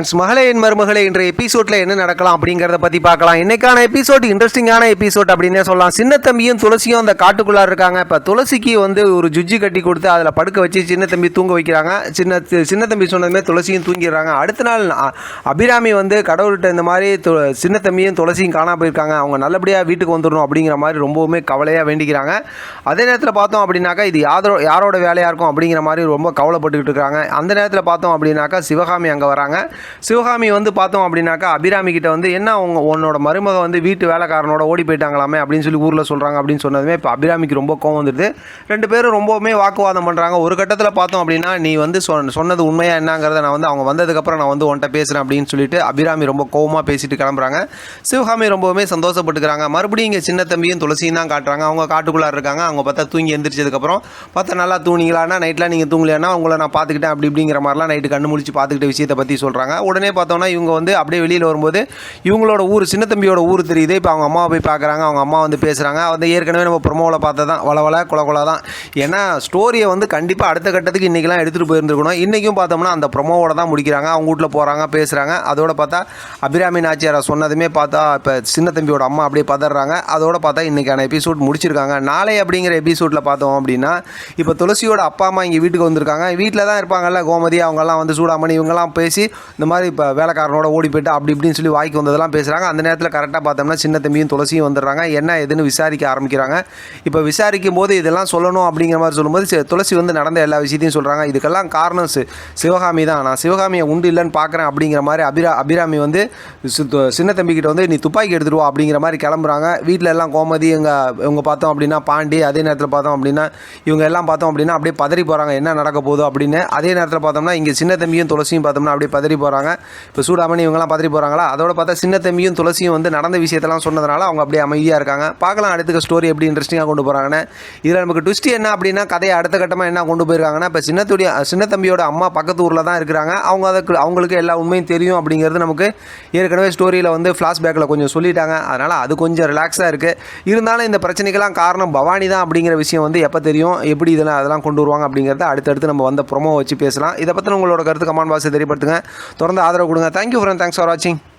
Friends, மகளே என் மருமகளே இன்றைய எபிசோட்ல என்ன நடக்கலாம் அப்படிங்கறத பத்தி பார்க்கலாம். இன்னைக்கான எபிசோட் இன்ட்ரெஸ்டிங்கான எபிசோட் அப்படின்னே சொல்லலாம். சின்ன தம்பியும் துளசியும் அந்த காட்டுக்குள்ளார இருக்காங்க. இப்ப துளசிக்கு வந்து ஒரு ஜுஜ்ஜி கட்டி கொடுத்து அதுல படுக்க வச்சு சின்ன தம்பி தூங்க வைக்கிறாங்க. சின்ன சின்ன தம்பி சொன்னதுமே துளசியும் தூங்கிடுறாங்க. அடுத்த நாள் அபிராமி வந்து கடவுள்கிட்ட இந்த மாதிரி து- சின்ன தம்பியும் துளசியும் காணாம போயிருக்காங்க. அவங்க நல்லபடியா வீட்டுக்கு வந்துடணும் அப்படிங்கிற மாதிரி ரொம்பவுமே கவலையா வேண்டிக்கிறாங்க. அதே நேரத்தில் பார்த்தோம் அப்படின்னாக்கா இது யாரோ யாரோட வேலையா இருக்கும் அப்படிங்கிற மாதிரி ரொம்ப கவலைப்பட்டுக்கிட்டு இருக்காங்க. அந்த நேரத்தில் பார்த்தோம் அப்படின்னாக்கா சிவகாமி அங்கே வராங்க. சிவகாமி வந்து பார்த்தோம் அப்படின்னாக்கா அபிராமி கிட்ட வந்து என்ன உங்க உன்னோட மருமக வந்து வீட்டு வேலைக்காரனோட ஓடி போயிட்டாங்களாமே? அப்படின்னு சொல்லி ஊரில் சொல்கிறாங்க அப்படின்னு சொன்னதுமே இப்போ அபிராமிக்கு ரொம்ப கோவம் வந்துடுது. ரெண்டு பேரும் ரொம்பவுமே வாக்குவாதம் பண்ணுறாங்க ஒரு கட்டத்தில் பார்த்தோம் அப்படின்னா நீ வந்து சொன்ன சொன்னது உண்மையாக என்னங்கிறத நான் வந்து அவங்க வந்ததுக்கப்புறம் நான் வந்து உன்கிட்ட பேசுகிறேன் அப்படின்னு சொல்லிட்டு அபிராமி ரொம்ப கோவமாக பேசிட்டு கிளம்புறாங்க. சிவகாமி ரொம்பவுமே சந்தோஷப்பட்டுக்கிறாங்க. மறுபடியும் இங்கே சின்ன தம்பியும் துளசியும் தான் காட்டுறாங்க. அவங்க காட்டுக்குள்ளார இருக்காங்க. அவங்க பார்த்தா தூங்கி எந்திரிச்சதுக்கப்புறம் பார்த்தா நல்லா தூங்கிங்களான்னா நைட்லாம் நீங்கள் தூங்கலையானா உங்களை நான் பார்த்துக்கிட்டேன். அப்படி இப்படிங்கிற மாதிரிலாம் நைட்டு கண்ணு முழிச்சு பார்த்துக்கிட்ட விஷயத்தை பற்றி சொல்கிறாங்க உடனே பார்த்தோம்னா இவங்க வந்து அப்படியே வெளியில் வரும்போது இவங்களோட ஊர் சின்ன தம்பியோட ஊர் தெரியுது. இப்போ அவங்க அம்மாவை போய் பார்க்குறாங்க அவங்க அம்மா வந்து பேசுகிறாங்க வந்து ஏற்கனவே நம்ம ப்ரொமோவில் பார்த்தா தான் வள வள குல குல தான். ஏன்னா ஸ்டோரியை வந்து கண்டிப்பாக அடுத்த கட்டத்துக்கு இன்றைக்கெலாம் எடுத்துகிட்டு போயிருந்துருக்கணும். இன்றைக்கும் பார்த்தோம்னா அந்த ப்ரொமோவோட தான் முடிக்கிறாங்க. அவங்க வீட்டில் போகிறாங்க பேசுகிறாங்க அதோட பார்த்தா அபிராமி நாச்சியாரை சொன்னதுமே பார்த்தா இப்போ சின்ன தம்பியோட அம்மா அப்படியே பதறாங்க. அதோட பார்த்தா இன்றைக்கான எபிசோட் முடிச்சிருக்காங்க. நாளை அப்படிங்கிற எபிசோடில் பார்த்தோம் அப்படின்னா இப்போ துளசியோட அப்பா அம்மா இங்கே வீட்டுக்கு வந்திருக்காங்க. வீட்டில் தான் இருப்பாங்கல்ல கோமதி அவங்கெல்லாம் வந்து சூடாமணி இவங்கெல்லாம் பேசி இந்த மாதிரி இப்போ வேலைக்காரனோட ஓடி போயிட்டு அப்படி இப்படின்னு சொல்லி வாய்க்கு வந்ததெல்லாம் பேசுகிறாங்க அந்த நேரத்தில் கரெக்டாக பார்த்தோம்னா சின்ன தம்பியும் துளசியும் வந்துடுறாங்க. என்ன ஏதுன்னு விசாரிக்க ஆரம்பிக்கிறாங்க. இப்போ விசாரிக்கும் போது இதெல்லாம் சொல்லணும் அப்படிங்கிற மாதிரி சொல்லும்போது துளசி வந்து நடந்த எல்லா விஷயத்தையும் சொல்கிறாங்க இதுக்கெல்லாம் காரணம் சிவகாமி தான். நான் சிவகாமியை உண்டு இல்லைன்னு பார்க்குறேன் அப்படிங்கிற மாதிரி அபிரா அபிராமி வந்து சி- சின்ன தம்பிக்கிட்ட வந்து நீ துப்பாக்கி எடுத்துருவோம் அப்படிங்கிற மாதிரி கிளம்புறாங்க. வீட்டில் எல்லாம் கோமதி எங்கள் இவங்க பார்த்தோம் அப்படின்னா பாண்டி அதே நேரத்தில் பார்த்தோம் அப்படின்னா இவங்க எல்லாம் பார்த்தோம் அப்படின்னா அப்படியே பதறி போகிறாங்க என்ன நடக்க போகுதோ அப்படின்னு. அதே நேரத்தில் பார்த்தோம்னா இங்கே சின்ன தம்பியும் துளசியும் பார்த்தோம்னா அப்படியே பதறி போகிறாங்க இப்போ சூடாமணி இவங்கெல்லாம் பதறி போகிறாங்களா அதோட பார்த்தா சின்ன தம்பியும் துளசியும் வந்து நடந்த விஷயத்தெல்லாம் சொன்னதுனால அவங்க அப்படியே அமைதியாக இருக்காங்க. பார்க்கலாம் அடுத்த ஸ்டோரி எப்படி இன்ட்ரெஸ்டிங்காக கொண்டு போகிறாங்கன்னு இதில் நமக்கு ட்விஸ்ட் என்ன அப்படின்னா கதையை அடுத்த கட்டமாக என்ன கொண்டு போயிருக்காங்கன்னா இப்போ சின்னத்துடைய சின்ன தம்பியோட அம்மா பக்கத்து ஊரில் தான் இருக்கிறாங்க. அவங்க அதுக்கு அவங்களுக்கு எல்லா உண்மையும் தெரியும் அப்படிங்கிறது நமக்கு ஏற்கனவே ஸ்டோரியில் வந்து ஃப்ளாஷ்பேக்கில் கொஞ்சம் சொல்லிட்டாங்க. அதனால் அது கொஞ்சம் ரிலாக்ஸாக இருக்குது இருந்தாலும் இந்த பிரச்சனைக்கெல்லாம் காரணம் பவானி தான் அப்படிங்கிற விஷயம் வந்து எப்போ தெரியும் எப்படி இதெல்லாம் அதெல்லாம் கொண்டு வருவாங்க அப்படிங்கிறத அடுத்தடுத்து நம்ம வந்த ப்ரொமோ வச்சு பேசலாம். இதை பற்றின உங்களோட கருத்து கமான் பாசை தெரியப்படுத்துங்க. தொடர்ந்து ஆதரவு கொடுங்க. தேங்க்யூ ஃப்ரெண்ட் தேங்க்ஸ் ஃபார் வாட்சிங்